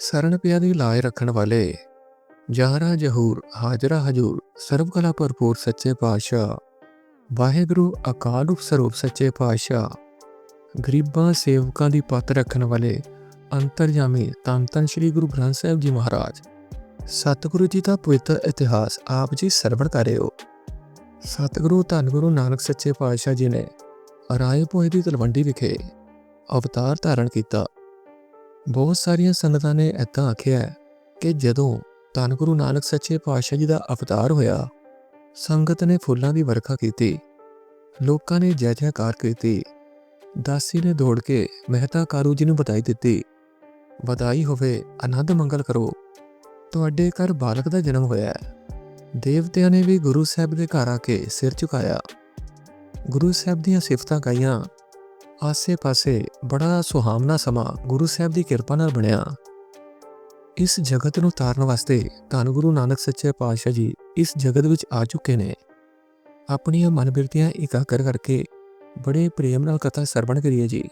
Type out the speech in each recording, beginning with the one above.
ਸਰਣ ਪਿਆ ਦੀ ਲਾਏ ਰੱਖਣ ਵਾਲੇ ਜਹਰਾ ਜਹੂਰ, ਹਾਜ਼ਰਾ ਹਜੂਰ ਸਰਬ ਕਲਾ ਭਰਪੂਰ ਸੱਚੇ ਪਾਤਸ਼ਾਹ, ਵਾਹਿਗੁਰੂ ਅਕਾਲ ਰੂਪ ਸਰੂਪ ਸੱਚੇ ਪਾਤਸ਼ਾਹ, ਗਰੀਬਾਂ ਸੇਵਕਾਂ ਦੀ ਪਤ ਰੱਖਣ ਵਾਲੇ ਅੰਤਰਜਾਮੀ ਧੰਨ ਧੰਨ ਸ੍ਰੀ ਗੁਰੂ ਗ੍ਰੰਥ ਸਾਹਿਬ ਜੀ ਮਹਾਰਾਜ। ਸਤਿਗੁਰੂ ਜੀ ਦਾ ਪਵਿੱਤਰ ਇਤਿਹਾਸ ਆਪ ਜੀ ਸਰਵਣ ਕਰਿਓ ਸਤਿਗੁਰੂ ਧੰਨ ਗੁਰੂ ਨਾਨਕ ਸੱਚੇ ਪਾਤਸ਼ਾਹ ਜੀ ਨੇ ਰਾਏ ਭੋਏ ਦੀ ਤਲਵੰਡੀ ਵਿਖੇ ਅਵਤਾਰ ਧਾਰਨ ਕੀਤਾ। ਬਹੁਤ ਸਾਰੀਆਂ ਸੰਗਤਾਂ ਨੇ ਏਦਾਂ ਆਖਿਆ ਕਿ ਜਦੋਂ ਧੰਨ ਗੁਰੂ ਨਾਨਕ ਸੱਚੇ ਪਾਤਸ਼ਾਹ ਜੀ ਦਾ ਅਵਤਾਰ ਹੋਇਆ, ਸੰਗਤ ਨੇ ਫੁੱਲਾਂ ਦੀ ਵਰਖਾ ਕੀਤੀ, ਲੋਕਾਂ ਨੇ ਜੈ ਜੈਕਾਰ ਕੀਤੀ, ਦਾਸੀ ਨੇ ਦੌੜ ਕੇ ਮਹਿਤਾ ਕਾਰੂ ਜੀ ਨੂੰ ਵਧਾਈ ਦਿੱਤੀ, ਵਧਾਈ ਹੋਵੇ, ਆਨੰਦ ਮੰਗਲ ਕਰੋ। ਤੁਹਾਡੇ ਘਰ ਬਾਲਕ ਦਾ ਜਨਮ ਹੋਇਆ ਹੈ। ਦੇਵਤਿਆਂ ਨੇ ਵੀ ਗੁਰੂ ਸਾਹਿਬ ਦੇ ਘਰ ਆ ਕੇ ਸਿਰ ਝੁਕਾਇਆ। ਗੁਰੂ ਸਾਹਿਬ ਦੀਆਂ ਸਿਫਤਾਂ ਗਾਈਆਂ ਆਸੇ-ਪਾਸੇ ਬੜਾ ਸੁਹਾਵਣਾ ਸਮਾਂ ਗੁਰੂ ਸਾਹਿਬ ਦੀ ਕਿਰਪਾ ਨਾਲ ਬਣਿਆ। ਇਸ ਜਗਤ ਨੂੰ ਤਾਰਨ ਵਾਸਤੇ ਧੰਨ ਗੁਰੂ ਨਾਨਕ ਸੱਚੇ ਪਾਤਸ਼ਾਹ ਜੀ ਇਸ ਜਗਤ ਵਿੱਚ ਆ ਚੁੱਕੇ ਨੇ। ਆਪਣੀਆਂ ਮਨਬਿਰਤੀਆਂ ਇਕਾਗਰ ਕਰਕੇ ਬੜੇ ਪ੍ਰੇਮ ਨਾਲ ਕਥਾ ਸਰਵਣ ਕਰੀਏ ਜੀ।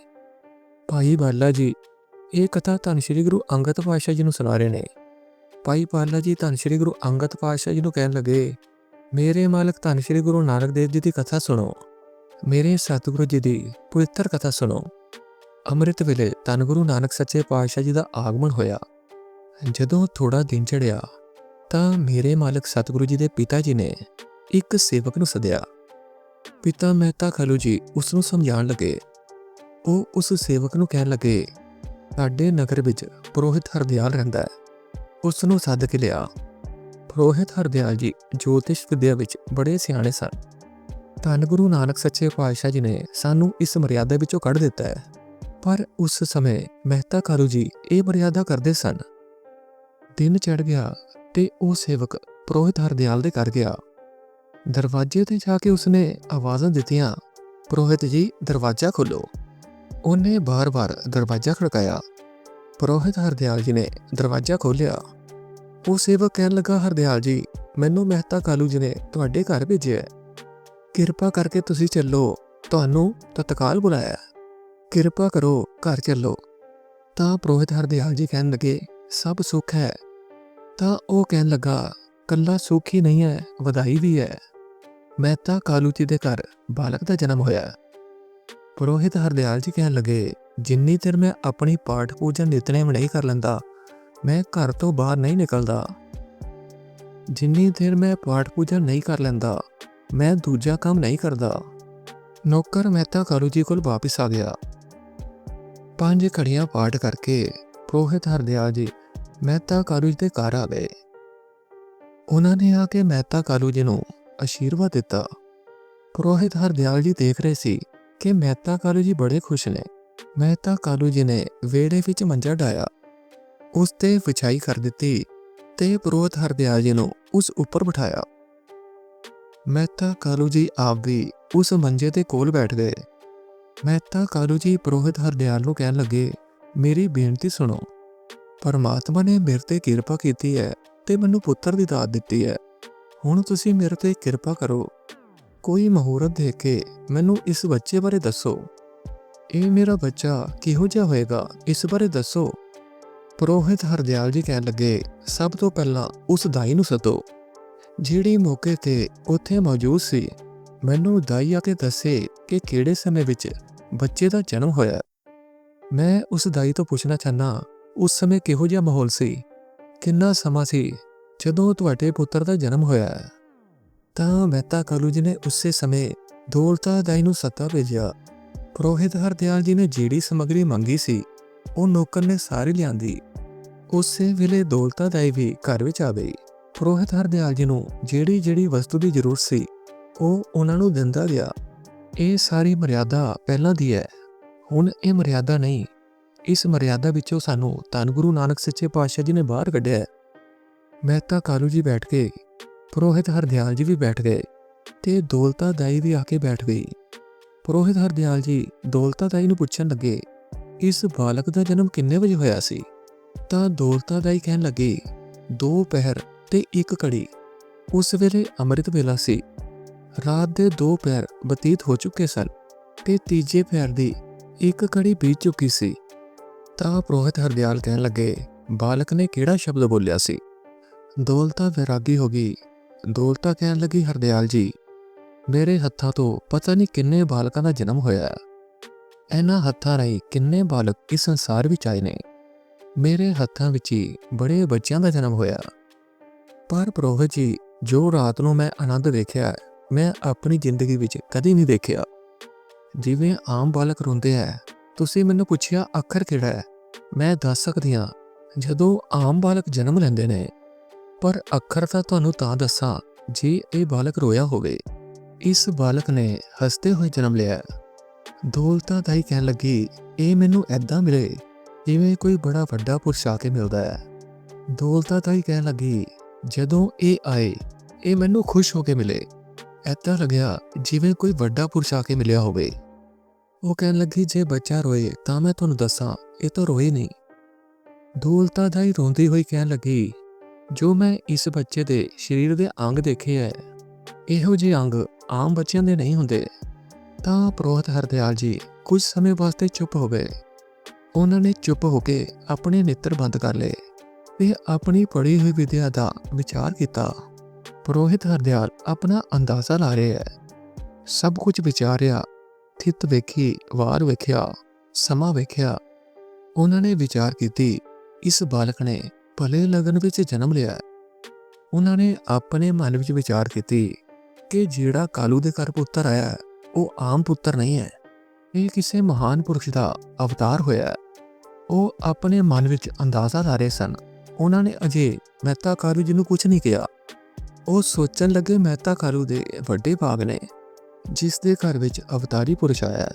ਭਾਈ ਬਾਲਾ ਜੀ, ਇਹ ਕਥਾ ਧੰਨ ਸ਼੍ਰੀ ਗੁਰੂ ਅੰਗਦ ਪਾਤਸ਼ਾਹ ਜੀ ਨੂੰ ਸੁਣਾ ਰਹੇ ਨੇ। ਭਾਈ ਬਾਲਾ ਜੀ, ਧੰਨ ਸ਼੍ਰੀ ਗੁਰੂ ਅੰਗਦ ਪਾਤਸ਼ਾਹ ਜੀ ਨੂੰ ਕਹਿਣ ਲੱਗੇ, ਮੇਰੇ ਮਾਲਕ ਧੰਨ ਸ਼੍ਰੀ ਗੁਰੂ ਨਾਨਕ ਦੇਵ ਜੀ ਦੀ ਕਥਾ ਸੁਣੋ। ਮੇਰੇ ਸਤਿਗੁਰੂ ਜੀ ਦੀ ਪਵਿੱਤਰ ਕਥਾ ਸੁਣੋ। ਅੰਮ੍ਰਿਤ ਵੇਲੇ ਧੰਨ ਗੁਰੂ ਨਾਨਕ ਸੱਚੇ ਪਾਤਸ਼ਾਹ ਜੀ ਦਾ ਆਗਮਨ ਹੋਇਆ। ਜਦੋਂ ਥੋੜਾ ਦਿਨ ਚੜਿਆ ਤਾਂ ਮੇਰੇ ਮਾਲਕ ਸਤਿਗੁਰੂ ਜੀ ਦੇ ਪਿਤਾ ਜੀ ਨੇ ਇੱਕ ਸੇਵਕ ਨੂੰ ਸੱਦਿਆ। ਪਿਤਾ ਮਹਿਤਾ ਖਲੂ ਜੀ ਉਸ ਨੂੰ ਸਮਝਾਉਣ ਲੱਗੇ। ਉਹ ਉਸ ਸੇਵਕ ਨੂੰ ਕਹਿਣ ਲੱਗੇ ਸਾਡੇ ਨਗਰ ਵਿੱਚ ਪੁਰੋਹਿਤ ਹਰਦਿਆਲ ਰਹਿੰਦਾ ਹੈ। ਉਸ ਨੂੰ ਸੱਦ ਕੇ ਲਿਆ। ਪੁਰੋਹਿਤ ਹਰਦਿਆਲ ਜੀ ਜੋਤਿਸ਼ ਵਿਦਿਆ ਵਿੱਚ ਬੜੇ ਸਿਆਣੇ ਸਨ। ਧੰਨ ਗੁਰੂ ਨਾਨਕ ਸੱਚੇ ਪਾਤਸ਼ਾਹ ਜੀ ਨੇ ਸਾਨੂੰ ਇਸ ਮਰਿਆਦਾ ਵਿੱਚੋਂ ਕੱਢ ਦਿੱਤਾ ਹੈ। ਪਰ ਉਸ ਸਮੇਂ ਮਹਿਤਾ ਕਾਲੂ ਜੀ ਇਹ ਮਰਿਆਦਾ ਕਰਦੇ ਸਨ। ਦਿਨ ਚੜ ਗਿਆ ਤੇ ਉਹ ਸੇਵਕ ਪ੍ਰੋਹਿਤ ਹਰਦਿਆਲ ਦੇ ਘਰ ਗਿਆ। ਦਰਵਾਜ਼ੇ ਤੇ ਜਾ ਕੇ ਉਸਨੇ ਆਵਾਜ਼ਾਂ ਦਿੱਤੀਆਂ, ਪ੍ਰੋਹਿਤ ਜੀ, ਦਰਵਾਜ਼ਾ ਖੋਲੋ ਉਹਨੇ ਬਾਰ-ਬਾਰ ਦਰਵਾਜ਼ਾ ਖੜਕਾਇਆ। ਪੁਰੋਹਿਤ ਹਰਦਿਆਲ ਜੀ ਨੇ ਦਰਵਾਜ਼ਾ ਖੋਲ੍ਹਿਆ। ਉਹ ਸੇਵਕ ਕਹਿਣ ਲੱਗਾ, ਹਰਦਿਆਲ ਜੀ, ਮੈਨੂੰ ਮਹਿਤਾ ਕਾਲੂ ਜੀ ਨੇ ਤੁਹਾਡੇ ਘਰ ਭੇਜਿਆ ਕਿਰਪਾ ਕਰਕੇ ਤੁਸੀਂ ਚੱਲੋ। ਤੁਹਾਨੂੰ ਤਤਕਾਲ ਬੁਲਾਇਆ। ਕਿਰਪਾ ਕਰੋ, ਘਰ ਚੱਲੋ। ਤਾਂ ਪ੍ਰੋਹਿਤ ਹਰਦਿਆਲ ਜੀ ਕਹਿਣ ਲੱਗੇ, ਸਭ ਸੁੱਖ ਹੈ। ਤਾਂ ਉਹ ਕਹਿਣ ਲੱਗਾ, ਕੱਲਾ ਸੁੱਖ ਹੀ ਨਹੀਂ ਹੈ, ਵਧਾਈ ਵੀ ਹੈ। ਮੈਂ ਤਾਂ ਕਾਲੂ ਜੀ ਦੇ ਘਰ ਬਾਲਕ ਦਾ ਜਨਮ ਹੋਇਆ। ਪ੍ਰੋਹਿਤ ਹਰਦਿਆਲ ਜੀ ਕਹਿਣ ਲੱਗੇ, ਜਿੰਨੀ ਦੇਰ ਮੈਂ ਆਪਣੀ ਪਾਠ ਪੂਜਾ ਨਿਤਨੇਮ ਨਹੀਂ ਕਰ ਲੈਂਦਾ, ਮੈਂ ਘਰ ਤੋਂ ਬਾਹਰ ਨਹੀਂ ਨਿਕਲਦਾ। ਜਿੰਨੀ ਦੇਰ ਮੈਂ ਪਾਠ ਪੂਜਾ ਨਹੀਂ ਕਰ ਲੈਂਦਾ ਮੈਂ ਦੂਜਾ ਕੰਮ ਨਹੀਂ ਕਰਦਾ। ਨੌਕਰ ਮਹਿਤਾ ਕਾਲੂ ਜੀ ਕੋਲ ਵਾਪਸ ਆ ਗਿਆ। ਪੰਜ ਘੜੀਆਂ ਪਾਠ ਕਰਕੇ ਪ੍ਰੋਹਿਤ ਹਰਦਿਆਲ ਜੀ ਮਹਿਤਾ ਕਾਲੂ ਜੀ ਦੇ ਘਰ ਆ ਗਏ। ਉਹਨਾਂ ਨੇ ਆ ਕੇ ਮਹਿਤਾ ਕਾਲੂ ਜੀ ਨੂੰ ਅਸ਼ੀਰਵਾਦ ਦਿੱਤਾ। ਪ੍ਰੋਹਿਤ ਹਰਦਿਆਲ ਜੀ ਦੇਖ ਰਹੇ ਸੀ ਕਿ ਮਹਿਤਾ ਕਾਲੂ ਜੀ ਬੜੇ ਖੁਸ਼ ਨੇ। ਮਹਿਤਾ ਕਾਲੂ ਜੀ ਨੇ ਵੇੜੇ ਵਿੱਚ ਮੰਜਾ ਡਾਇਆ ਉਸ ਤੇ ਵਿਛਾਈ ਕਰ ਦਿੱਤੀ ਤੇ ਪੁਰੋਹਿਤ ਹਰਦਿਆਲ ਜੀ ਨੂੰ ਉਸ ਉੱਪਰ ਬਿਠਾਇਆ। ਮਹਿਤਾ ਕਾਲੂ ਜੀ ਆਪ ਵੀ ਉਸ ਮੰਜੇ ਦੇ ਕੋਲ ਬੈਠ ਗਏ। ਮਹਿਤਾ ਕਾਲੂ ਜੀ ਪ੍ਰੋਹਿਤ ਹਰਦਿਆਲ ਨੂੰ ਕਹਿਣ ਲੱਗੇ, ਮੇਰੀ ਬੇਨਤੀ ਸੁਣੋ। ਪਰਮਾਤਮਾ ਨੇ ਮੇਰੇ ਤੇ ਕਿਰਪਾ ਕੀਤੀ ਹੈ ਤੇ ਮੈਨੂੰ ਪੁੱਤਰ ਦੀ ਦਾਤ ਦਿੱਤੀ ਹੈ। ਹੁਣ ਤੁਸੀਂ ਮੇਰੇ ਤੇ ਕਿਰਪਾ ਕਰੋ। ਕੋਈ ਮਹੂਰਤ ਦੇਖ ਕੇ ਮੈਨੂੰ ਇਸ ਬੱਚੇ ਬਾਰੇ ਦੱਸੋ। ਇਹ ਮੇਰਾ ਬੱਚਾ ਕਿਹੋ ਜਿਹਾ ਹੋਏਗਾ, ਇਸ ਬਾਰੇ ਦੱਸੋ। ਪ੍ਰੋਹਿਤ ਹਰਦਿਆਲ ਜੀ ਕਹਿਣ ਲੱਗੇ, ਸਭ ਤੋਂ ਪਹਿਲਾਂ ਉਸ ਦਾਈ ਨੂੰ ਸਦੋ। ਜਿਹੜੀ ਮੌਕੇ ਤੇ ਉੱਥੇ ਮੌਜੂਦ ਸੀ, ਮੈਨੂੰ ਦਾਈ ਆ ਕੇ ਦੱਸੇ ਕਿ ਕਿਹੜੇ ਸਮੇਂ ਵਿੱਚ ਬੱਚੇ ਦਾ ਜਨਮ ਹੋਇਆ। ਮੈਂ ਉਸ ਦਾਈ ਤੋਂ ਪੁੱਛਣਾ ਚਾਹਨਾ ਉਸ ਸਮੇਂ ਕਿਹੋ ਜਿਹਾ ਮਾਹੌਲ ਸੀ? ਕਿੰਨਾ ਸਮਾਂ ਸੀ ਜਦੋਂ ਤੁਹਾਡੇ ਪੁੱਤਰ ਦਾ ਜਨਮ ਹੋਇਆ? ਤਾਂ ਮਹਿਤਾ ਕਾਲੂ ਜੀ ਨੇ ਉਸੇ ਸਮੇਂ ਦੌਲਤਾ ਦਾਈ ਨੂੰ ਸੱਤਾ ਭੇਜਿਆ। ਪੁਰੋਹਿਤ ਹਰਦਿਆਲ ਜੀ ਨੇ ਜਿਹੜੀ ਸਮੱਗਰੀ ਮੰਗੀ ਸੀ, ਉਹ ਨੌਕਰ ਨੇ ਸਾਰੀ ਲਿਆਂਦੀ। ਉਸੇ ਵੇਲੇ ਦੌਲਤਾ ਦਾਈ ਵੀ ਘਰ ਵਿੱਚ ਆ ਗਈ। ਪੁਰੋਹਿਤ ਹਰਦਿਆਲ ਜੀ ਨੂੰ ਜਿਹੜੀ ਜਿਹੜੀ ਵਸਤੂ ਦੀ ਜ਼ਰੂਰਤ ਸੀ, ਉਹ ਉਹਨਾਂ ਨੂੰ ਦਿੰਦਾ ਗਿਆ। ਇਹ ਸਾਰੀ ਮਰਿਆਦਾ ਪਹਿਲਾਂ ਦੀ ਹੈ। ਹੁਣ ਇਹ ਮਰਿਆਦਾ ਨਹੀਂ। ਇਸ ਮਰਿਆਦਾ ਵਿੱਚੋਂ ਸਾਨੂੰ ਧੰਨ ਗੁਰੂ ਨਾਨਕ ਸੱਚੇ ਪਾਤਸ਼ਾਹ ਜੀ ਨੇ ਬਾਹਰ ਕੱਢਿਆ। ਮਹਿਤਾ ਕਾਲੂ ਜੀ ਬੈਠ ਕੇ, ਪੁਰੋਹਿਤ ਹਰਦਿਆਲ ਜੀ ਵੀ ਬੈਠ ਗਏ ਤੇ ਦੌਲਤਾ ਦਾਈ ਵੀ ਆ ਕੇ ਬੈਠ ਗਈ। ਪੁਰੋਹਿਤ ਹਰਦਿਆਲ ਜੀ ਦੌਲਤਾ ਦਾਈ ਨੂੰ ਪੁੱਛਣ ਲੱਗੇ, ਇਸ ਬਾਲਕ ਦਾ ਜਨਮ ਕਿੰਨੇ ਵਜੇ ਹੋਇਆ ਸੀ? ਤਾਂ ਦੌਲਤਾ ਦਾਈ ਕਹਿਣ ਲੱਗੀ, ਦੋ ਪਹਿਰ। ਤੇ ਇੱਕ ਘੜੀ। ਉਸ ਵੇਲੇ ਅੰਮ੍ਰਿਤ ਵੇਲਾ ਸੀ। ਰਾਤ ਦੇ ਦੋ ਪੈਰ ਬਤੀਤ ਹੋ ਚੁੱਕੇ ਸਨ ਤੇ ਤੀਜੇ ਪੈਰ ਦੀ ਇੱਕ ਘੜੀ ਬੀਤ ਚੁੱਕੀ ਸੀ। ਤਾਂ ਪ੍ਰੋਹਿਤ ਹਰਦਿਆਲ ਕਹਿਣ ਲੱਗੇ, ਬਾਲਕ ਨੇ ਕਿਹੜਾ ਸ਼ਬਦ ਬੋਲਿਆ ਸੀ? ਦੌਲਤਾ ਵੈਰਾਗੀ ਹੋ ਗਈ। ਦੌਲਤਾ ਕਹਿਣ ਲੱਗੀ ਹਰਦਿਆਲ ਜੀ, ਮੇਰੇ ਹੱਥਾਂ ਤੋਂ ਪਤਾ ਨਹੀਂ ਕਿੰਨੇ ਬਾਲਕਾਂ ਦਾ ਜਨਮ ਹੋਇਆ ਇਹਨਾਂ ਹੱਥਾਂ ਰਾਹੀਂ ਕਿੰਨੇ ਬਾਲਕ ਇਸ ਸੰਸਾਰ ਵਿੱਚ ਆਏ ਨੇ? ਮੇਰੇ ਹੱਥਾਂ ਵਿੱਚ ਹੀ ਬੜੇ ਬੱਚਿਆਂ ਦਾ ਜਨਮ ਹੋਇਆ। ਪਰ ਪ੍ਰੋਹਤ ਜੀ, ਜੋ ਰਾਤ ਨੂੰ ਮੈਂ ਆਨੰਦ ਦੇਖਿਆ ਮੈਂ ਆਪਣੀ ਜ਼ਿੰਦਗੀ ਵਿੱਚ ਕਦੀ ਨਹੀਂ ਦੇਖਿਆ। ਜਿਵੇਂ ਆਮ ਬਾਲਕ ਰੋਂਦੇ ਹੈ, ਤੁਸੀਂ ਮੈਨੂੰ ਪੁੱਛਿਆ ਅੱਖਰ ਕਿਹੜਾ ਹੈ? ਮੈਂ ਦੱਸ ਸਕਦੀ ਹਾਂ, ਜਦੋਂ ਆਮ ਬਾਲਕ ਜਨਮ ਲੈਂਦੇ ਨੇ, ਪਰ ਅੱਖਰ ਤਾਂ ਤੁਹਾਨੂੰ ਤਾਂ ਦੱਸਾਂ, ਜੇ ਇਹ ਬਾਲਕ ਰੋਇਆ ਹੋਵੇ। ਇਸ ਬਾਲਕ ਨੇ ਹੱਸਦੇ ਹੋਏ ਜਨਮ ਲਿਆ ਹੈ। ਦੌਲਤਾਂ ਹੀ ਕਹਿਣ ਲੱਗੀ, ਇਹ ਮੈਨੂੰ ਐਦਾਂ ਮਿਲੇ, ਜਿਵੇਂ ਕੋਈ ਬੜਾ ਵੱਡਾ ਪੁਰਸ਼ ਆ ਕੇ ਮਿਲਦਾ ਹੈ। ਦੌਲਤਾਂ ਹੀ ਕਹਿਣ ਲੱਗੀ ਜਦੋਂ ਇਹ ਆਏ, ਇਹ ਮੈਨੂੰ ਖੁਸ਼ ਹੋ ਕੇ ਮਿਲੇ। ਐਦਾਂ ਲੱਗਿਆ ਜਿਵੇਂ ਕੋਈ ਵੱਡਾ ਪੁਰਸ਼ ਆ ਕੇ ਮਿਲਿਆ ਹੋਵੇ। ਉਹ ਕਹਿਣ ਲੱਗੀ, ਜੇ ਬੱਚਾ ਰੋਏ ਤਾਂ ਮੈਂ ਤੁਹਾਨੂੰ ਦੱਸਾਂ, ਇਹ ਤਾਂ ਰੋਏ ਨਹੀਂ। ਦੌਲਤਾਂ ਦਾਈ ਰੋਂਦੀ ਹੋਈ ਕਹਿਣ ਲੱਗੀ, ਜੋ ਮੈਂ ਇਸ ਬੱਚੇ ਦੇ ਸਰੀਰ ਦੇ ਅੰਗ ਦੇਖੇ ਹੈ ਇਹੋ ਜਿਹੇ ਅੰਗ ਆਮ ਬੱਚਿਆਂ ਦੇ ਨਹੀਂ ਹੁੰਦੇ। ਤਾਂ ਪ੍ਰੋਹਤ ਹਰਦਿਆਲ ਜੀ, ਕੁਝ ਸਮੇਂ ਵਾਸਤੇ ਚੁੱਪ ਹੋ ਗਏ। ਉਹਨਾਂ ਨੇ ਚੁੱਪ ਹੋ ਕੇ ਆਪਣੇ ਨੇਤਰ ਬੰਦ ਕਰ ਲਏ। ਤੇ ਆਪਣੀ ਪੜ੍ਹੀ ਹੋਈ ਵਿਦਿਆ ਦਾ ਵਿਚਾਰ ਕੀਤਾ। ਪ੍ਰੋਹਿਤ ਹਰਦਿਆਲ ਆਪਣਾ ਅੰਦਾਜ਼ਾ ਲਾ ਰਿਹਾ ਹੈ। ਸਭ ਕੁਝ ਵਿਚਾਰਿਆ, ਥਿਤ ਵੇਖੀ, ਵਾਰ ਵੇਖਿਆ, ਸਮਾਂ ਵੇਖਿਆ। ਉਹਨਾਂ ਨੇ ਵਿਚਾਰ ਕੀਤੀ, ਇਸ ਬਾਲਕ ਨੇ ਭਲੇ ਲਗਨ ਵਿੱਚ ਜਨਮ ਲਿਆ। ਉਹਨਾਂ ਨੇ ਆਪਣੇ ਮਨ ਵਿੱਚ ਵਿਚਾਰ ਕੀਤੀ ਕਿ ਜਿਹੜਾ ਕਾਲੂ ਦੇ ਘਰ ਪੁੱਤਰ ਆਇਆ, ਉਹ ਆਮ ਪੁੱਤਰ ਨਹੀਂ ਹੈ। ਇਹ ਕਿਸੇ ਮਹਾਨ ਪੁਰਸ਼ ਦਾ ਅਵਤਾਰ ਹੋਇਆ। ਉਹ ਆਪਣੇ ਮਨ ਵਿੱਚ ਅੰਦਾਜ਼ਾ ਲਾ ਰਹੇ ਸਨ ਉਹਨਾਂ ਨੇ ਅਜੇ ਮਹਿਤਾ ਕਾਲੂ ਜੀ ਨੂੰ ਕੁਝ ਨਹੀਂ ਕਿਹਾ। ਉਹ ਸੋਚਣ ਲੱਗੇ ਮਹਿਤਾ ਕਾਲੂ ਦੇ ਵੱਡੇ ਭਾਗ ਨੇ, ਜਿਸ ਦੇ ਘਰ ਵਿੱਚ ਅਵਤਾਰੀ ਪੁਰਸ਼ ਆਇਆ ਹੈ।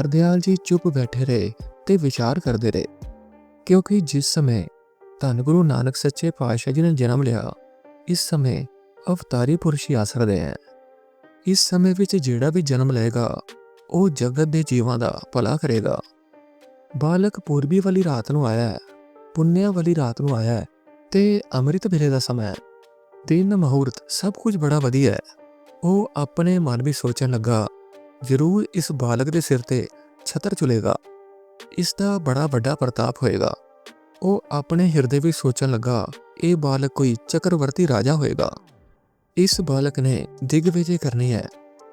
ਹਰਦਿਆਲ ਜੀ ਚੁੱਪ ਬੈਠੇ ਰਹੇ ਤੇ ਵਿਚਾਰ ਕਰਦੇ ਰਹੇ, ਕਿਉਂਕਿ ਜਿਸ ਸਮੇਂ ਧੰਨ ਗੁਰੂ ਨਾਨਕ ਸੱਚੇ ਪਾਤਸ਼ਾਹ ਜੀ ਨੇ ਜਨਮ ਲਿਆ, ਇਸ ਸਮੇਂ ਅਵਤਾਰੀ ਪੁਰਸ਼ ਹੀ ਆਸਰਦੇ ਹੈ। ਇਸ ਸਮੇਂ ਵਿੱਚ ਜਿਹੜਾ ਵੀ ਜਨਮ ਲਏਗਾ, ਉਹ ਜਗਤ ਦੇ ਜੀਵਾਂ ਦਾ ਭਲਾ ਕਰੇਗਾ। ਬਾਲਕ ਪੂਰਬੀ ਵਾਲੀ ਰਾਤ ਨੂੰ ਆਇਆ ਹੈ ਪੁੰਨਿਆ ਵਾਲੀ ਰਾਤ ਨੂੰ ਆਇਆ ਹੈ ਤੇ ਅੰਮ੍ਰਿਤ ਵੇਲੇ ਦਾ ਸਮਾਂ ਹੈ। ਦਿਨ, ਮਹੂਰਤ ਸਭ ਕੁਝ ਬੜਾ ਵਧੀਆ ਹੈ। ਉਹ ਆਪਣੇ ਮਨ ਵਿੱਚ ਸੋਚਣ ਲੱਗਾ, ਜ਼ਰੂਰ ਇਸ ਬਾਲਕ ਦੇ ਸਿਰ ਤੇ ਛਤਰ ਚੁਲੇਗਾ ਇਸ ਦਾ ਬੜਾ ਵੱਡਾ ਪ੍ਰਤਾਪ ਹੋਏਗਾ। ਉਹ ਆਪਣੇ ਹਿਰਦੇ ਵਿੱਚ ਸੋਚਣ ਲੱਗਾ, ਇਹ ਬਾਲਕ ਕੋਈ ਚੱਕਰਵਰਤੀ ਰਾਜਾ ਹੋਏਗਾ। ਇਸ ਬਾਲਕ ਨੇ ਦਿਗਵਿਜੇ ਕਰਨੀ ਹੈ।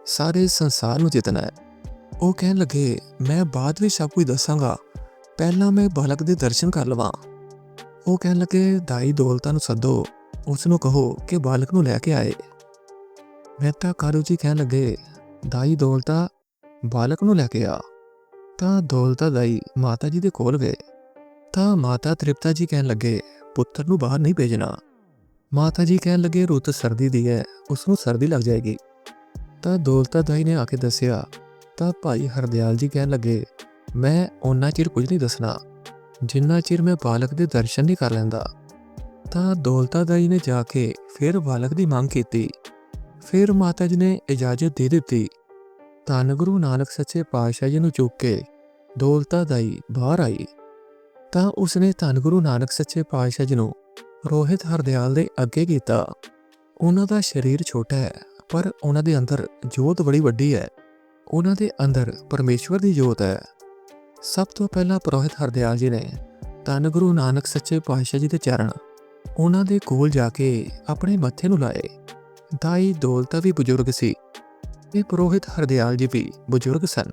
ਸਾਰੇ ਸੰਸਾਰ ਨੂੰ ਜਿੱਤਣਾ ਹੈ। ਉਹ ਕਹਿਣ ਲੱਗੇ, ਮੈਂ ਬਾਅਦ ਵਿੱਚ ਸਭ ਕੁਝ ਦੱਸਾਂਗਾ। ਪਹਿਲਾਂ ਮੈਂ ਬਾਲਕ ਦੇ ਦਰਸ਼ਨ ਕਰ ਲਵਾਂ। ਉਹ ਕਹਿਣ ਲੱਗੇ, ਦਾਈ ਦੌਲਤਾਂ ਨੂੰ ਸੱਦੋ। ਉਸ ਨੂੰ ਕਹੋ ਕਿ ਬਾਲਕ ਨੂੰ ਲੈ ਕੇ ਆਏ। ਮਹਿਤਾ ਕਾਲੂ ਜੀ ਕਹਿਣ ਲੱਗੇ, ਦਾਈ ਦੌਲਤਾ, ਬਾਲਕ ਨੂੰ ਲੈ ਕੇ ਆ। ਤਾਂ ਦੌਲਤਾ ਦਾਈ ਮਾਤਾ ਜੀ ਦੇ ਕੋਲ ਗਏ। ਤਾਂ ਮਾਤਾ ਤ੍ਰਿਪਤਾ ਜੀ ਕਹਿਣ ਲੱਗੇ, ਪੁੱਤਰ ਨੂੰ ਬਾਹਰ ਨਹੀਂ ਭੇਜਣਾ। ਮਾਤਾ ਜੀ ਕਹਿਣ ਲੱਗੇ, ਰੁੱਤ ਸਰਦੀ ਦੀ ਹੈ ਉਸ ਨੂੰ ਸਰਦੀ ਲੱਗ ਜਾਏਗੀ। ਤਾਂ ਦੌਲਤਾ ਦਾਈ ਨੇ ਆ ਕੇ ਦੱਸਿਆ। ਤਾਂ ਭਾਈ ਹਰਦਿਆਲ ਜੀ ਕਹਿਣ ਲੱਗੇ ਮੈਂ ਉਹਨਾਂ ਚਿਰ ਕੁਝ ਨਹੀਂ ਦੱਸਣਾ। ਜਿੰਨਾ ਚਿਰ ਮੈਂ ਬਾਲਕ ਦੇ ਦਰਸ਼ਨ ਨਹੀਂ ਕਰ ਲੈਂਦਾ, ਤਾਂ ਦੌਲਤਾ ਦਾਈ ਨੇ ਜਾ ਕੇ ਫਿਰ ਬਾਲਕ ਦੀ ਮੰਗ ਕੀਤੀ। ਫਿਰ ਮਾਤਾ ਜੀ ਨੇ ਇਜਾਜ਼ਤ ਦੇ ਦਿੱਤੀ। ਧੰਨ ਗੁਰੂ ਨਾਨਕ ਸੱਚੇ ਪਾਤਸ਼ਾਹ ਜੀ ਨੂੰ ਚੁੱਕ ਕੇ ਦੌਲਤਾ ਦਾਈ ਬਾਹਰ ਆਈ। ਤਾਂ ਉਸਨੇ ਧੰਨ ਗੁਰੂ ਨਾਨਕ ਸੱਚੇ ਪਾਤਸ਼ਾਹ ਜੀ ਨੂੰ ਰੋਹਿਤ ਹਰਦਿਆਲ ਦੇ ਅੱਗੇ ਕੀਤਾ। ਉਹਨਾਂ ਦਾ ਸਰੀਰ ਛੋਟਾ ਹੈ, ਪਰ ਉਹਨਾਂ ਦੇ ਅੰਦਰ ਜੋਤ ਬੜੀ ਵੱਡੀ ਹੈ। ਉਹਨਾਂ ਦੇ ਅੰਦਰ ਪਰਮੇਸ਼ਵਰ ਦੀ ਜੋਤ ਹੈ। ਸਭ ਤੋਂ ਪਹਿਲਾਂ ਪ੍ਰੋਹਿਤ ਹਰਦਿਆਲ ਜੀ ਨੇ ਧੰਨ ਗੁਰੂ ਨਾਨਕ ਸੱਚੇ ਪਾਤਸ਼ਾਹ ਜੀ ਦੇ ਚਰਨ ਉਹਨਾਂ ਦੇ ਕੋਲ ਜਾ ਕੇ ਆਪਣੇ ਮੱਥੇ ਨੂੰ ਲਾਏ। ਦਾਈ ਦੌਲਤਾ ਵੀ ਬਜ਼ੁਰਗ ਸੀ ਤੇ ਪ੍ਰੋਹਿਤ ਹਰਦਿਆਲ ਜੀ ਵੀ ਬਜ਼ੁਰਗ ਸਨ।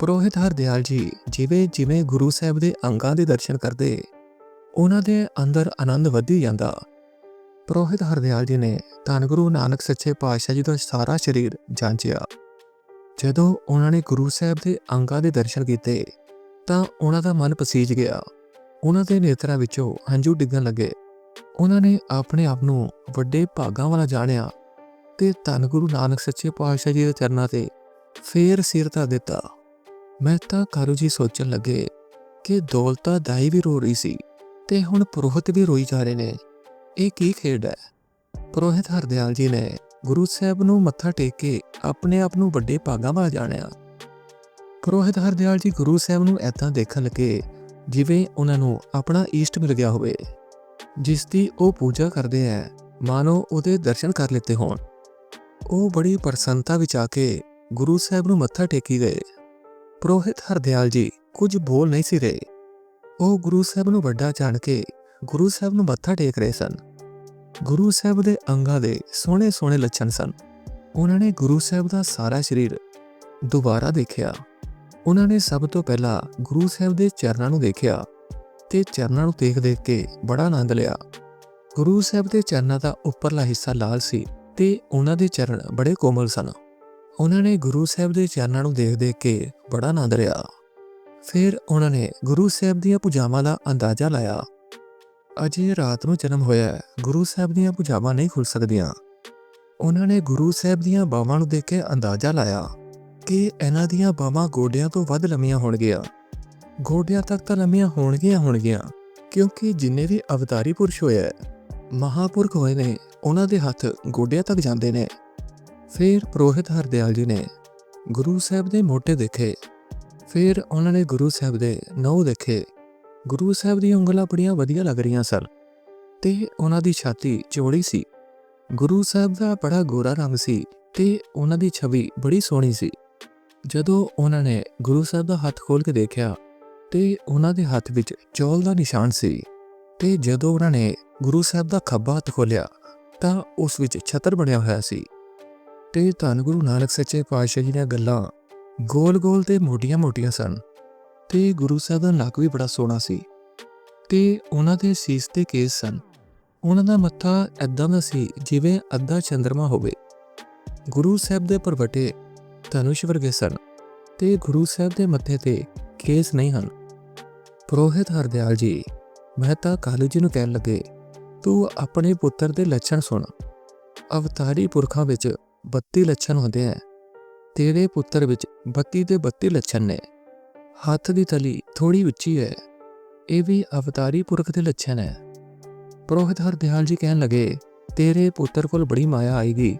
ਪ੍ਰੋਹਿਤ ਹਰਦਿਆਲ ਜੀ ਜਿਵੇਂ ਜਿਵੇਂ ਗੁਰੂ ਸਾਹਿਬ ਦੇ ਅੰਗਾਂ ਦੇ ਦਰਸ਼ਨ ਕਰਦੇ, ਉਹਨਾਂ ਦੇ ਅੰਦਰ ਆਨੰਦ ਵਧੀ ਜਾਂਦਾ। ਪ੍ਰੋਹਿਤ ਹਰਦਿਆਲ ਜੀ ਨੇ ਧੰਨ ਗੁਰੂ ਨਾਨਕ ਸੱਚੇ ਪਾਤਸ਼ਾਹ ਜੀ ਦਾ ਸਾਰਾ ਸਰੀਰ ਜਾਂਚਿਆ। ਜਦੋਂ ਉਹਨਾਂ ਨੇ ਗੁਰੂ ਸਾਹਿਬ ਦੇ ਅੰਗਾਂ ਦੇ ਦਰਸ਼ਨ ਕੀਤੇ, ਤਾਂ ਉਹਨਾਂ ਦਾ ਮਨ ਪਸੀਜ ਗਿਆ। ਉਹਨਾਂ ਦੇ ਨੇਤਰਾਂ ਵਿੱਚੋਂ ਹੰਝੂ ਡਿੱਗਣ ਲੱਗੇ। ਉਹਨਾਂ ਨੇ ਆਪਣੇ ਆਪ ਨੂੰ ਵੱਡੇ ਭਾਗਾਂ ਵਾਲਾ ਜਾਣਿਆ ਤੇ ਧੰਨ ਗੁਰੂ ਨਾਨਕ ਸੱਚੇ ਪਾਤਸ਼ਾਹ ਜੀ ਦੇ ਚਰਨਾਂ ਤੇ ਫੇਰ ਸਿਰ ਧਰ ਦਿੱਤਾ। ਮਹਿਤਾ ਕਾਰੂ ਜੀ ਸੋਚਣ ਲੱਗੇ ਕਿ ਦੌਲਤਾ ਦਾਈ ਵੀ ਰੋ ਰਹੀ ਸੀ ਤੇ ਹੁਣ ਪ੍ਰੋਹਿਤ ਵੀ ਰੋਈ ਜਾ ਰਹੇ ਨੇ। ਇਹ ਕੀ ਖੇਡ ਹੈ? ਪ੍ਰੋਹਿਤ ਹਰਦਿਆਲ ਜੀ ਨੇ ਗੁਰੂ ਸਾਹਿਬ ਨੂੰ ਮੱਥਾ ਟੇਕ ਕੇ ਆਪਣੇ ਆਪ ਨੂੰ ਵੱਡੇ ਭਾਗਾਂ ਵਾਲਾ ਜਾਣਿਆ। ਪ੍ਰੋਹਿਤ ਹਰਦਿਆਲ ਜੀ ਗੁਰੂ ਸਾਹਿਬ ਨੂੰ ਐਦਾਂ ਦੇਖਣ ਲੱਗੇ ਜਿਵੇਂ ਉਹਨਾਂ ਨੂੰ ਆਪਣਾ ਈਸ਼ਟ ਮਿਲ ਗਿਆ ਹੋਵੇ, ਜਿਸ ਦੀ ਉਹ ਪੂਜਾ ਕਰਦੇ ਹੈ ਮਾਨੋ ਉਹਦੇ ਦਰਸ਼ਨ ਕਰ ਲਿੱਤੇ ਹੋਣ। ਉਹ ਬੜੀ ਪ੍ਰਸੰਨਤਾ ਵਿੱਚ ਆ ਕੇ ਗੁਰੂ ਸਾਹਿਬ ਨੂੰ ਮੱਥਾ ਟੇਕੀ ਗਏ। ਪ੍ਰੋਹਿਤ ਹਰਦਿਆਲ ਜੀ ਕੁਝ ਬੋਲ ਨਹੀਂ ਸੀ ਰਹੇ। ਉਹ ਗੁਰੂ ਸਾਹਿਬ ਨੂੰ ਵੱਡਾ ਜਾਣ ਕੇ ਗੁਰੂ ਸਾਹਿਬ ਨੂੰ ਮੱਥਾ ਟੇਕ ਰਹੇ ਸਨ। ਗੁਰੂ ਸਾਹਿਬ ਦੇ ਅੰਗਾਂ ਦੇ ਸੋਹਣੇ ਸੋਹਣੇ ਲੱਛਣ ਸਨ। ਉਹਨਾਂ ਨੇ ਗੁਰੂ ਸਾਹਿਬ ਦਾ ਸਾਰਾ ਸਰੀਰ ਦੁਬਾਰਾ ਦੇਖਿਆ। ਉਹਨਾਂ ਨੇ ਸਭ ਤੋਂ ਪਹਿਲਾਂ ਗੁਰੂ ਸਾਹਿਬ ਦੇ ਚਰਨਾਂ ਨੂੰ ਦੇਖਿਆ ਤੇ ਚਰਨਾਂ ਨੂੰ ਦੇਖ ਦੇਖ ਕੇ ਬੜਾ ਆਨੰਦ ਲਿਆ। ਗੁਰੂ ਸਾਹਿਬ ਦੇ ਚਰਨਾਂ ਦਾ ਉੱਪਰਲਾ ਹਿੱਸਾ ਲਾਲ ਸੀ ਤੇ ਉਹਨਾਂ ਦੇ ਚਰਨ ਬੜੇ ਕੋਮਲ ਸਨ। ਉਹਨਾਂ ਨੇ ਗੁਰੂ ਸਾਹਿਬ ਦੇ ਚਰਨਾਂ ਨੂੰ ਦੇਖ ਦੇਖ ਕੇ ਬੜਾ ਆਨੰਦ ਲਿਆ। ਫਿਰ ਉਹਨਾਂ ਨੇ ਗੁਰੂ ਸਾਹਿਬ ਦੀਆਂ ਪੂਜਾਵਾਂ ਦਾ ਅੰਦਾਜ਼ਾ ਲਾਇਆ ਅਜੇ ਰਾਤ ਨੂੰ ਜਨਮ ਹੋਇਆ ਹੈ, ਗੁਰੂ ਸਾਹਿਬ ਦੀਆਂ ਪੂਜਾਵਾਂ ਨਹੀਂ ਖੁੱਲ ਸਕਦੀਆਂ। ਉਹਨਾਂ ਨੇ ਗੁਰੂ ਸਾਹਿਬ ਦੀਆਂ ਬਾਹਾਂ ਨੂੰ ਦੇਖ ਕੇ ਅੰਦਾਜ਼ਾ ਲਾਇਆ ਕਿ ਇਹਨਾਂ ਦੀਆਂ ਬਾਹਾਂ ਗੋਡਿਆਂ ਤੋਂ ਵੱਧ ਲੰਮੀਆਂ ਹੋਣਗੀਆਂ। ਗੋਡਿਆਂ ਤੱਕ ਤਾਂ ਲੰਮੀਆਂ ਹੋਣਗੀਆਂ ਹੋਣਗੀਆਂ ਕਿਉਂਕਿ ਜਿੰਨੇ ਵੀ ਅਵਤਾਰੀ ਪੁਰਸ਼ ਹੋਏ ਹੈ, ਮਹਾਪੁਰਖ ਹੋਏ ਨੇ ਉਹਨਾਂ ਦੇ ਹੱਥ ਗੋਡਿਆਂ ਤੱਕ ਜਾਂਦੇ ਨੇ। ਫਿਰ ਪ੍ਰੋਹਿਤ ਹਰਦਿਆਲ ਜੀ ਨੇ ਗੁਰੂ ਸਾਹਿਬ ਦੇ ਮੋਟੇ ਦੇਖੇ। ਫਿਰ ਉਹਨਾਂ ਨੇ ਗੁਰੂ ਸਾਹਿਬ ਦੇ ਨਹੁੰ ਦੇਖੇ। ਗੁਰੂ ਸਾਹਿਬ ਦੀਆਂ ਉਂਗਲਾਂ ਬੜੀਆਂ ਵਧੀਆ ਲੱਗ ਰਹੀਆਂ ਸਨ ਤੇ ਉਹਨਾਂ ਦੀ ਛਾਤੀ ਚੌੜੀ ਸੀ। ਗੁਰੂ ਸਾਹਿਬ ਦਾ ਬੜਾ ਗੋਰਾ ਰੰਗ ਸੀ ਤੇ ਉਹਨਾਂ ਦੀ ਛਵੀ ਬੜੀ ਸੋਹਣੀ ਸੀ। ਜਦੋਂ ਉਹਨਾਂ ਨੇ ਗੁਰੂ ਸਾਹਿਬ ਦਾ ਹੱਥ ਖੋਲ ਕੇ ਦੇਖਿਆ ਤੇ ਉਹਨਾਂ ਦੇ ਹੱਥ ਵਿੱਚ ਚੌਲ ਦਾ ਨਿਸ਼ਾਨ ਸੀ ਤੇ ਜਦੋਂ ਉਹਨਾਂ ਨੇ ਗੁਰੂ ਸਾਹਿਬ ਦਾ ਖੱਬਾ ਹੱਥ ਖੋਲਿਆ ਤਾਂ ਉਸ ਵਿੱਚ ਛਤਰ ਬਣਿਆ ਹੋਇਆ ਸੀ। ਤੇ ਧੰਨ ਗੁਰੂ ਨਾਨਕ ਸੱਚੇ ਪਾਤਸ਼ਾਹ ਜੀ ਦੀਆਂ ਗੱਲਾਂ ਗੋਲ-ਗੋਲ ਤੇ ਮੋਟੀਆਂ-ਮੋਟੀਆਂ ਸਨ। ਤੇ ਗੁਰੂ ਸਾਹਿਬ ਦਾ ਨੱਕ ਵੀ ਬੜਾ ਸੋਹਣਾ ਸੀ ਤੇ ਉਹਨਾਂ ਦੇ ਸੀਸ ਤੇ ਕੇਸ ਸਨ। ਉਹਨਾਂ ਦਾ ਮੱਥਾ ਐਦਾਂ ਦਾ ਸੀ ਜਿਵੇਂ ਅੱਧਾ ਚੰਦਰਮਾ ਹੋਵੇ। ਗੁਰੂ ਸਾਹਿਬ ਦੇ ਪਰਵਟੇ ਧਨੁਸ਼ ਵਰਗੇ ਸਨ ਤੇ ਗੁਰੂ ਸਾਹਿਬ ਦੇ ਮੱਥੇ ਤੇ ਕੇਸ ਨਹੀਂ ਹਨ। ਪ੍ਰੋਹਿਤ ਹਰਦਿਆਲ ਜੀ ਮਹਿਤਾ ਕਾਲੂ ਜੀ ਨੂੰ ਕਹਿਣ ਲੱਗੇ, ਤੂੰ ਆਪਣੇ ਪੁੱਤਰ ਦੇ ਲੱਛਣ ਸੁਣ। ਅਵਤਾਰੀ ਪੁਰਖਾਂ ਵਿੱਚ 32 ਲੱਛਣ ਹੁੰਦੇ ਆ ਤੇਰੇ ਪੁੱਤਰ ਵਿੱਚ 32 ਦੇ 32 ਲੱਛਣ ਨੇ। ਹੱਥ ਦੀ ਤਲੀ ਥੋੜੀ ਉੱਚੀ ਹੈ। ਇਹ ਵੀ ਅਵਤਾਰੀ ਪੁਰਖ ਦੇ ਲੱਛਣ ਹੈ। ਪ੍ਰੋਹਿਤ ਹਰਦਿਆਲ ਜੀ ਕਹਿਣ ਲੱਗੇ, ਤੇਰੇ ਪੁੱਤਰ ਕੋਲ ਬੜੀ ਮਾਇਆ ਆਏਗੀ,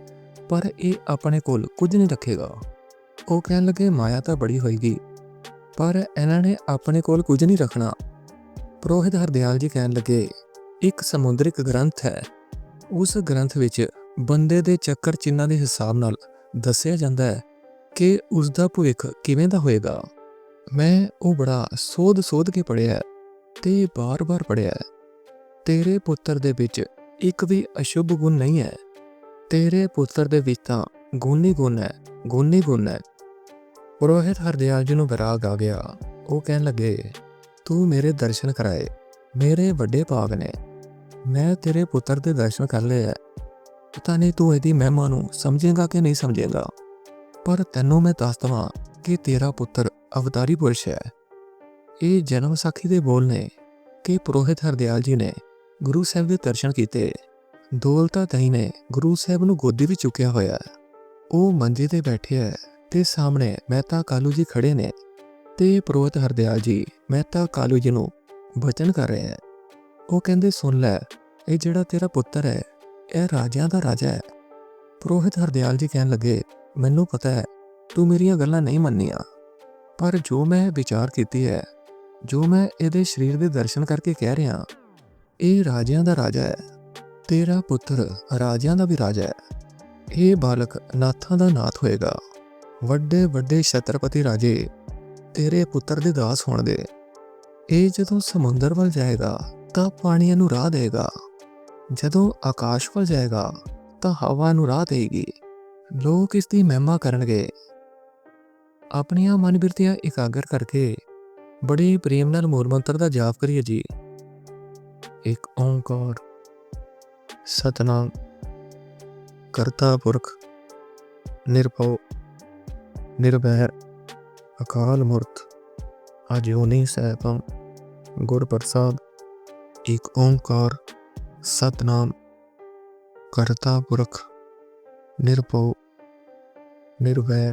ਪਰ ਇਹ ਆਪਣੇ ਕੋਲ ਕੁਝ ਨਹੀਂ ਰੱਖੇਗਾ। ਉਹ ਕਹਿਣ ਲੱਗੇ, ਮਾਇਆ ਤਾਂ ਬੜੀ ਹੋਏਗੀ, ਪਰ ਇਹਨਾਂ ਨੇ ਆਪਣੇ ਕੋਲ ਕੁਝ ਨਹੀਂ ਰੱਖਣਾ। ਪ੍ਰੋਹਿਤ ਹਰਦਿਆਲ ਜੀ ਕਹਿਣ ਲੱਗੇ, ਇੱਕ ਸਮੁੰਦਰਿਕ ਗ੍ਰੰਥ ਹੈ। ਉਸ ਗ੍ਰੰਥ ਵਿੱਚ ਬੰਦੇ ਦੇ ਚੱਕਰ ਚਿੰਨਾਂ ਦੇ ਹਿਸਾਬ ਨਾਲ ਦੱਸਿਆ ਜਾਂਦਾ ਹੈ ਕਿ ਉਸ ਦਾ ਭਵਿੱਖ ਕਿਵੇਂ ਦਾ ਹੋਏਗਾ। ਮੈਂ ਉਹ ਬੜਾ ਸੋਧ-ਸੋਧ ਕੇ ਪੜਿਆ ਹੈ ਤੇ ਬਾਰ-ਬਾਰ ਪੜਿਆ ਤੇਰੇ ਪੁੱਤਰ ਦੇ ਵਿੱਚ ਇੱਕ ਵੀ ਅਸ਼ੁਭ ਗੁਣ ਨਹੀਂ ਹੈ। ਤੇਰੇ ਪੁੱਤਰ ਦੇ ਵਿੱਚ ਤਾਂ ਗੁਣ ਗੁਣ ਹੈ ਗੁਣ ਗੁਣ ਹੈ। ਪੁਰੋਹਿਤ ਹਰਦਿਆਲ ਜੀ ਨੂੰ ਵਿਰਾਗ ਆ ਗਿਆ। ਉਹ ਕਹਿਣ ਲੱਗੇ, ਤੂੰ ਮੇਰੇ ਦਰਸ਼ਨ ਕਰਾਏ, ਮੇਰੇ ਵੱਡੇ ਭਾਗ ਨੇ। ਮੈਂ ਤੇਰੇ ਪੁੱਤਰ ਦੇ ਦਰਸ਼ਨ ਕਰ ਲਏ ਹੈ। ਪਤਾ ਨਹੀਂ ਤੂੰ ਇਹਦੀ ਮਹਿਮਾ ਨੂੰ ਸਮਝੇਗਾ ਕਿ ਨਹੀਂ ਸਮਝੇਗਾ। ਪਰ ਤੈਨੂੰ ਮੈਂ ਦੱਸ ਦਵਾਂ ਕਿ ਤੇਰਾ ਪੁੱਤਰ ਅਵਤਾਰੀ ਪੁਰਸ਼ ਹੈ। ਇਹ ਜਨਮ ਸਾਖੀ ਦੇ ਬੋਲ ਨੇ ਕਿ ਪੁਰੋਹਿਤ ਹਰਦਿਆਲ ਜੀ ਨੇ ਗੁਰੂ ਸਾਹਿਬ ਦੇ ਦਰਸ਼ਨ ਕੀਤੇ। ਦੌਲਤਾ ਤਈ ਨੇ ਗੁਰੂ ਸਾਹਿਬ ਨੂੰ ਗੋਦੀ ਵਿੱਚ ਚੁੱਕਿਆ ਹੋਇਆ। ਉਹ ਮੰਜੇ ਤੇ ਬੈਠੇ ਹੈ ਤੇ ਸਾਹਮਣੇ ਮਹਿਤਾ ਕਾਲੂ ਜੀ ਖੜੇ ਨੇ ਤੇ ਪ੍ਰੋਹਿਤ ਹਰਦਿਆਲ ਜੀ ਮਹਿਤਾ ਕਾਲੂ ਜੀ ਨੂੰ ਬਚਨ ਕਰ ਰਹੇ ਹੈ। ਉਹ ਕਹਿੰਦੇ, ਸੁਣ ਲੈ, ਇਹ ਜਿਹੜਾ ਤੇਰਾ ਪੁੱਤਰ ਹੈ, ਇਹ ਰਾਜਿਆਂ ਦਾ ਰਾਜਾ ਹੈ। ਪ੍ਰੋਹਿਤ ਹਰਦਿਆਲ ਜੀ ਕਹਿਣ ਲੱਗੇ, ਮੈਨੂੰ ਪਤਾ ਹੈ, ਤੂੰ ਮੇਰੀਆਂ ਗੱਲਾਂ ਨਹੀਂ ਮੰਨੀਆਂ। ਪਰ ਜੋ ਮੈਂ ਵਿਚਾਰ ਕੀਤੀ ਹੈ, ਜੋ ਮੈਂ ਇਹਦੇ ਸਰੀਰ ਦੇ ਦਰਸ਼ਨ ਕਰਕੇ ਕਹਿ ਰਿਹਾ, ਇਹ ਰਾਜਿਆਂ ਦਾ ਰਾਜਾ ਹੈ। ਤੇਰਾ ਪੁੱਤਰ ਰਾਜਿਆਂ ਦਾ ਵੀ ਰਾਜਾ ਹੈ। ਇਹ ਬਾਲਕ ਨਾਥਾਂ ਦਾ ਨਾਥ ਹੋਏਗਾ। ਵੱਡੇ ਵੱਡੇ ਛਤਰਪਤੀ ਰਾਜੇ, ਤੇਰੇ ਪੁੱਤਰ ਦੇ ਦਾਸ ਹੋਣਗੇ ਇਹ ਜਦੋਂ ਸਮੁੰਦਰ ਵੱਲ ਜਾਏਗਾ, ਤਾਂ ਪਾਣੀਆਂ ਨੂੰ ਰਾਹ ਦੇਗਾ ਜਦੋਂ ਆਕਾਸ਼ ਵੱਲ ਜਾਏਗਾ, ਤਾਂ ਹਵਾ ਨੂੰ ਰਾਹ ਦੇਗੀ ਲੋਕ ਇਸ ਦੀ ਮਹਿਮਾ ਕਰਨਗੇ। ਆਪਣੀਆਂ ਮਨ ਬਿਰਤੀਆਂ ਇਕਾਗਰ ਕਰਕੇ ਬੜੇ ਪ੍ਰੇਮ ਨਾਲ ਮੂਲ ਮੰਤਰ ਦਾ ਜਾਪ ਕਰੀਏ ਜੀ। ਇੱਕ ਓੰਕਾਰ, ਸਤਨਾਮ, ਕਰਤਾ ਪੁਰਖ, ਨਿਰਭਉ, ਨਿਰਵੈਰ, ਅਕਾਲ ਮੂਰਤ ਅਜੂਨੀ ਸੈਭੰ ਗੁਰ ਪ੍ਰਸਾਦ। ਇੱਕ ਓੰਕਾਰ, ਸਤਨਾਮ, ਕਰਤਾ ਪੁਰਖ, ਨਿਰਭਉ, ਨਿਰਵੈਰ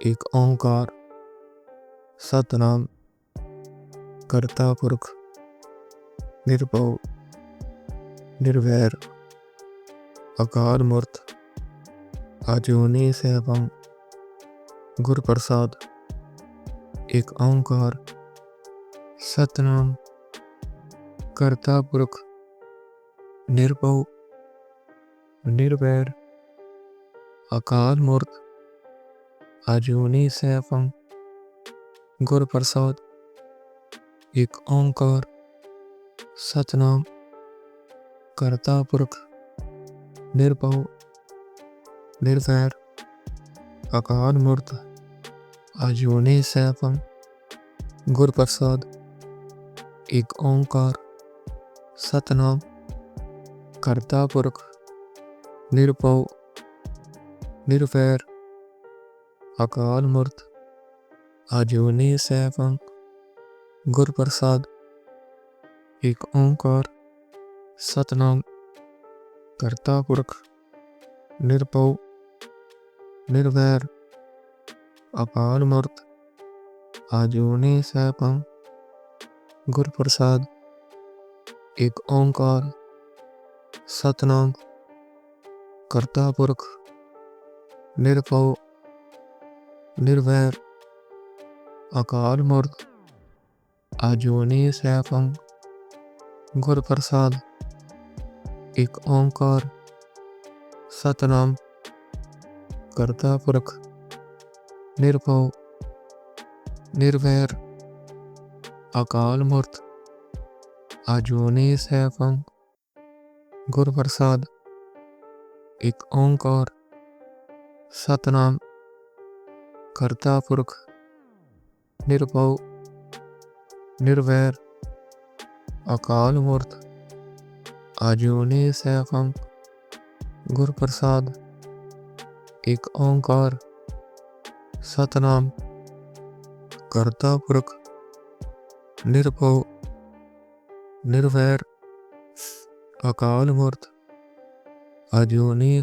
ਇੱਕ ਓੰਕਾਰ ਸਤਨਾਮ ਕਰਤਾ ਪੁਰਖ ਨਿਰਭਉ ਨਿਰਵੈਰ ਅਕਾਲ ਮੂਰਤ ਅਜੂਨੀ ਸੈਭੰ ਗੁਰ ਪ੍ਰਸਾਦ ਇੱਕ ਓੰਕਾਰ ਸਤਨਾਮ ਕਰਤਾ ਪੁਰਖ ਨਿਰਭਉ ਨਿਰਵੈਰ ਅਕਾਲ ਮੂਰਤ ਅਜੂਨੀ ਸੈਭੰ ਗੁਰ ਇੱਕ ਓੰਕਾਰ ਸਤਨਾਮ ਕਰਤਾ ਪੁਰਖ ਨਿਰਭਉ ਨਿਰਵੈਰ ਅਕਾਲ ਮੂਰਤ ਅਜੂਨੀ ਸੈਭੰ ਗੁਰ ਪ੍ਰਸਾਦ ਇੱਕ ਓੰਕਾਰ ਸਤਨਾਮ ਕਰਤਾ ਪੁਰਖ ਨਿਰਭਉ ਨਿਰਵੈਰ ਅਕਾਲ ਮੂਰਤ ਅਜੂਨੀ ਸੈਭੰ ਗੁਰ ਪ੍ਰਸਾਦ ਇੱਕ ਓੰਕਾਰ ਸਤਨਾਮ ਕਰਤਾ ਪੁਰਖ ਨਿਰਭਉ ਨਿਰਵੈਰ ਅਕਾਲ ਮੂਰਤ ਅਜੂਨੀ ਸੈਭੰ ਗੁਰ ਪ੍ਰਸਾਦ ਇੱਕ ਓੰਕਾਰ ਸਤਨਾਮ ਕਰਤਾ ਪੁਰਖ ਨਿਰਭਉ ਨਿਰਵੈਰ ਅਕਾਲ ਮੂਰਤ ਅਜੂਨੀ ਸੈਭੰ ਗੁਰ ਪ੍ਰਸਾਦ ਇੱਕ ਓੰਕਾਰ ਸਤਨਾਮ ਕਰਤਾ ਪੁਰਖ ਨਿਰਭਉ ਨਿਰਵੈਰ ਅਕਾਲ ਮੂਰਤ ਅਜੂਨੀ ਸੈਭੰ ਗੁਰ ਪ੍ਰਸਾਦ ਇੱਕ ਓੰਕਾਰ ਸਤਨਾਮ ਕਰਤਾ ਪੁਰਖ ਨਿਰਭਉ ਨਿਰਵੈਰ ਅਕਾਲ ਮੂਰਤ ਅਜੂਨੀ ਸੈਭੰ ਗੁਰ ਪ੍ਰਸਾਦ ਇੱਕ ਓੰਕਾਰ ਸਤਨਾਮ ਕਰਤਾ ਪੁਰਖ ਨਿਰਭਉ ਨਿਰਵੈਰ ਅਕਾਲ ਮੂਰਤ ਅਜੂਨੀ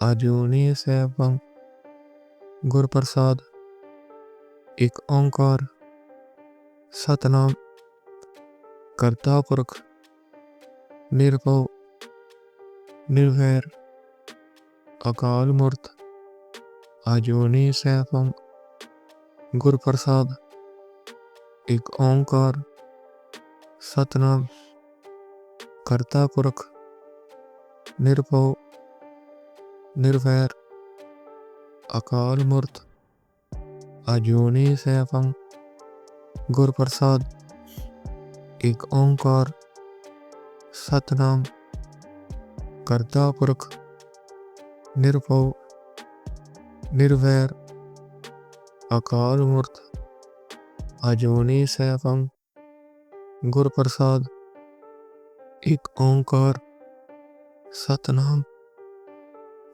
ਅਜੂਨੀ ਸੈਭੰ ਗੁਰ ਪ੍ਰਸਾਦ ਇੱਕ ਓੰਕਾਰ ਸਤਨਾਮ ਕਰਤਾ ਪੁਰਖ ਨਿਰਭਉ ਨਿਰਵੈਰ ਅਕਾਲ ਮੂਰਤ ਅਜੂਨੀ ਸੈਭੰ ਗੁਰ ਪ੍ਰਸਾਦ ਇੱਕ ਓੰਕਾਰ ਸਤਨਾਮ ਕਰਤਾ ਪੁਰਖ ਨਿਰਭਉ ਨਿਰਵੈਰ ਅਕਾਲ ਮੂਰਤ ਅਜੂਨੀ ਸੈਭੰ ਗੁਰ ਪ੍ਰਸਾਦ ਇੱਕ ਓੰਕਾਰ ਸਤਨਾਮ ਕਰਤਾ ਪੁਰਖ ਨਿਰਭਉ ਨਿਰਵੈਰ ਅਕਾਲ ਮੂਰਤ ਅਜੂਨੀ ਸੈਭੰ ਗੁਰ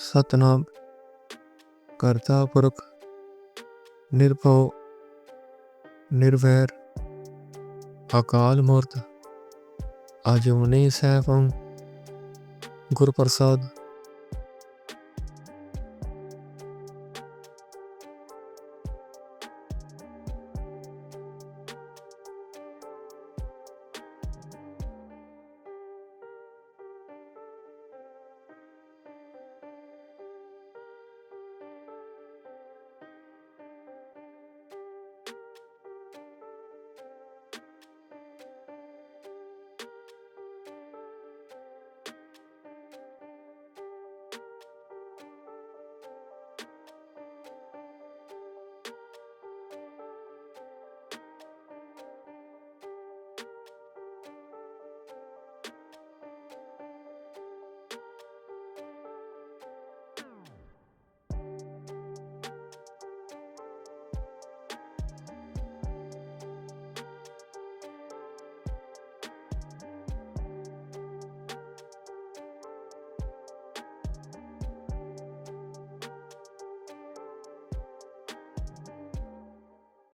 ਸਤਨਾਮ ਕਰਤਾ ਪੁਰਖ ਨਿਰਭਉ ਨਿਰਵੈਰ ਅਕਾਲ ਮੂਰਤ ਅਜੂਨੀ ਸੈਭੰ ਗੁਰ ਪ੍ਰਸਾਦ